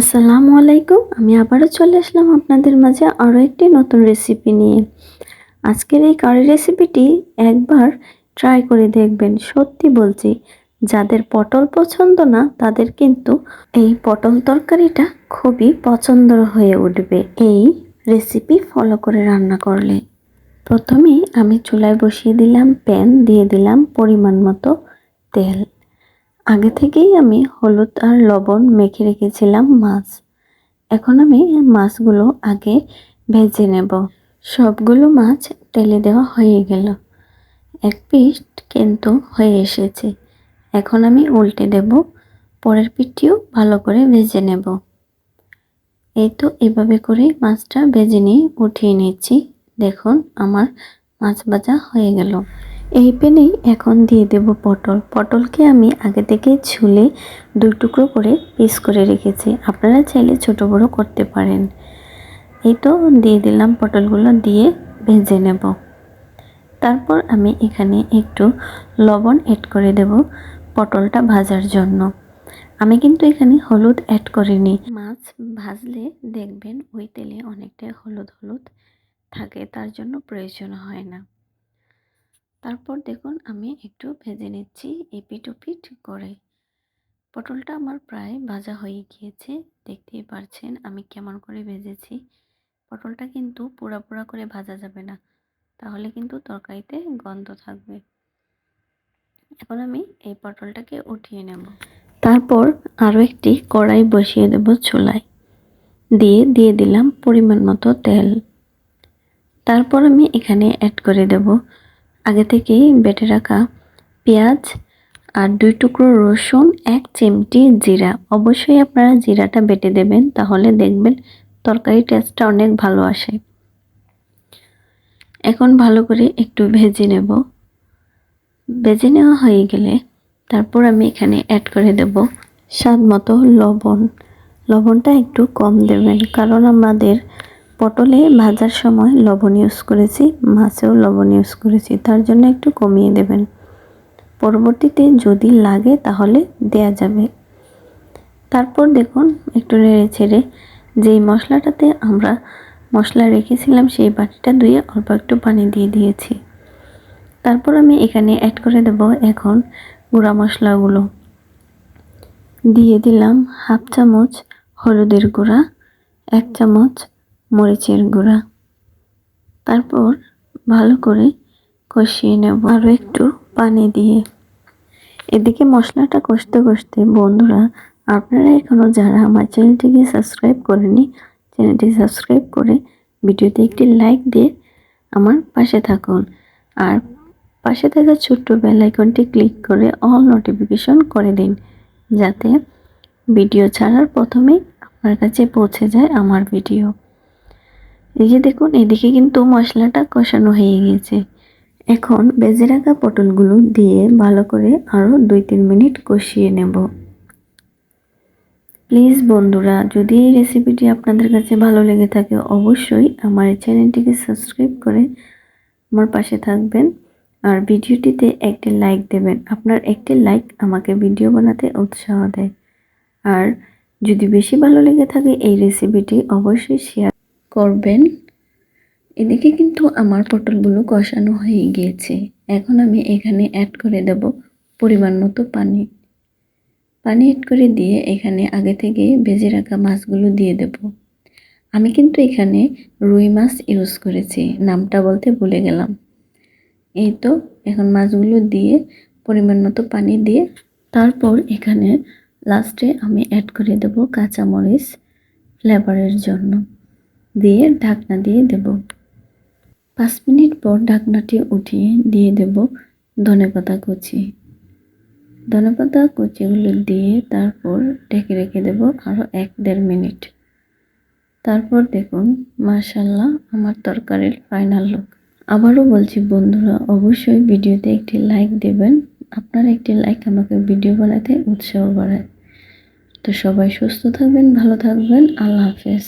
আসসালামু আলাইকুম। আমি আবারও চলে আসলাম আপনাদের মাঝে আরও একটি নতুন রেসিপি নিয়ে। আজকের এই কারি রেসিপিটি একবার ট্রাই করে দেখবেন, সত্যি বলছি। যাদের পটল পছন্দ না, তাদের কিন্তু এই পটল তরকারিটা খুবই পছন্দ হয়ে উঠবে। এই রেসিপি ফলো করে রান্না করলে। প্রথমে আমি চুলায় বসিয়ে দিলাম প্যান দিয়ে দিলাম পরিমাণ মতো তেল। আগে থেকেই আমি হলুদ আর লবণ মেখে রেখেছিলাম মাছ। এখন আমি মাছগুলো আগে ভেজে নেব। সবগুলো মাছ তেলে দেওয়া হয়ে গেল। এক পিস কিন্তু হয়ে এসেছে। এখন আমি উল্টে দেব। পরের পিঠটিও ভালো করে ভেজে নেব। এই তো এভাবে করে মাছটা ভেজে নিয়ে উঠিয়ে নিচ্ছি। দেখুন, আমার মাছ ভাজা হয়ে গেল। এই পেনেই এখন দিয়ে দেব পটল। পটলকে আমি আগে থেকে ছুলে দুই টুকরো করে পিস করে রেখেছি। আপনারা চাইলে ছোট বড় করতে পারেন। এই তো দিয়ে দিলাম পটলগুলো দিয়ে ভেজে নেব। তারপর আমি এখানে একটু লবণ অ্যাড করে দেব পটলটা ভাজার জন্য। আমি কিন্তু এখানে হলুদ অ্যাড করিনি। মাছ ভাজলে দেখবেন ওই তেলে অনেকটা হলুদ হলুদ থাকে, তার জন্য প্রয়োজন হয় না। তারপর দেখুন আমি একটু ভেজে নিচ্ছি এপিট ওপিট করে। পটলটা আমার প্রায় ভাজা হয়ে গিয়েছে। দেখতেই পারছেন আমি কেমন করে ভেজেছি। পটলটা কিন্তু পোড়া পোড়া করে ভাজা যাবে না। তাহলে কিন্তু তরকারিতে গন্ধ থাকবে। এখন আমি এই পটলটাকে উঠিয়ে নেব। তারপর আরও একটি কড়াই বসিয়ে দেব চুলায়। দিয়ে দিয়ে দিলাম পরিমাণ মতো তেল। তারপর আমি এখানে অ্যাড করে দেব আগে থেকেই বেটে রাখা পেঁয়াজ আর দুই টুকরো রসুন, এক চিমটি জিরা। অবশ্যই আপনারা জিরাটা বেটে দেবেন, তাহলে দেখবেন তরকারি টেস্টটা অনেক ভালো আসে। এখন ভালো করে একটু ভেজে নেব। ভেজে নেওয়া হয়ে গেলে তারপর আমি এখানে অ্যাড করে দেব স্বাদ মতো লবণ। লবণটা একটু কম দেবেন, কারণ আমাদের পটলে ভাজার সময় লবণ ইউজ করেছি, মাছেও লবণ ইউজ করেছি, তার জন্য একটু কমিয়ে দেবেন। পরবর্তীতে যদি লাগে তাহলে দেয়া যাবে। তারপর দেখুন, একটু নেড়ে ছেড়ে যেই মশলাটাতে আমরা মশলা রেখেছিলাম, সেই বাটিটা ধুয়ে অল্প একটু পানি দিয়ে দিয়েছি। তারপর আমি এখানে অ্যাড করে দেব এখন গুঁড়া মশলাগুলো। দিয়ে দিলাম হাফ চামচ হলুদের গুঁড়া, এক চামচ মরিচের গুঁড়া। তারপর ভালো করে কষিয়ে নেব। আরও একটু পানি দিয়ে। এদিকে মশলাটা কষতে কষতে বন্ধুরা, আপনারা এখনও যারা আমার চ্যানেলটিকে সাবস্ক্রাইব করেনি চ্যানেলটি সাবস্ক্রাইব করে ভিডিওতে একটি লাইক দিয়ে আমার পাশে থাকুন। আর পাশে থাকা ছোট্ট বেল আইকনটি ক্লিক করে অল নোটিফিকেশন করে দিন, যাতে ভিডিও ছাড়ার প্রথমেই আপনার কাছে পৌঁছে যায় আমার ভিডিও। এই যে দেখুন, এদিকে কিন্তু মশলাটা কষানো হয়ে গিয়েছে এখন বেজে রাখা পটলগুলো দিয়ে ভালো করে আরও দুই তিন মিনিট কষিয়ে নেব। প্লিজ বন্ধুরা, যদি এই রেসিপিটি আপনাদের কাছে ভালো লেগে থাকে, অবশ্যই আমার চ্যানেলটিকে সাবস্ক্রাইব করে আমার পাশে থাকবেন। আর ভিডিওটিতে একটি লাইক দেবেন। আপনার একটি লাইক আমাকে ভিডিও বানাতে উৎসাহ দেয়। আর যদি বেশি ভালো লেগে থাকে এই রেসিপিটি, অবশ্যই শেয়ার করবেন। এদিকে কিন্তু আমার পটলগুলো কষানো হয়ে গিয়েছে। এখন আমি এখানে অ্যাড করে দেব পরিমাণ মতো পানি। পানি অ্যাড করে দিয়ে এখানে আগে থেকে ভেজে রাখা মাছগুলো দিয়ে দেব। আমি কিন্তু এখানে রুই মাছ ইউজ করেছি, নামটা বলতে ভুলে গেলাম। এই তো, এখন মাছগুলো দিয়ে পরিমাণ মতো পানি দিয়ে তারপর এখানে লাস্টে আমি অ্যাড করে দেব কাঁচামরিচ ফ্লেভারের জন্য। দিয়ে ঢাকনা দিয়ে দেব। পাঁচ মিনিট পর ঢাকনাটি উঠিয়ে দিয়ে দেব ধনেপাতা কুচি। ধনেপাতা কুচিগুলো দিয়ে তারপর ঢেকে রেখে দেব আরও এক দেড় মিনিট। তারপর দেখুন মাশাল্লাহ আমার তরকারির ফাইনাল লুক আবারও বলছি বন্ধুরা, অবশ্যই ভিডিওতে একটি লাইক দেবেন। আপনার একটি লাইক আমাকে ভিডিও বানাতে উৎসাহ বাড়ায়। তো সবাই সুস্থ থাকবেন, ভালো থাকবেন। আল্লাহ হাফেজ।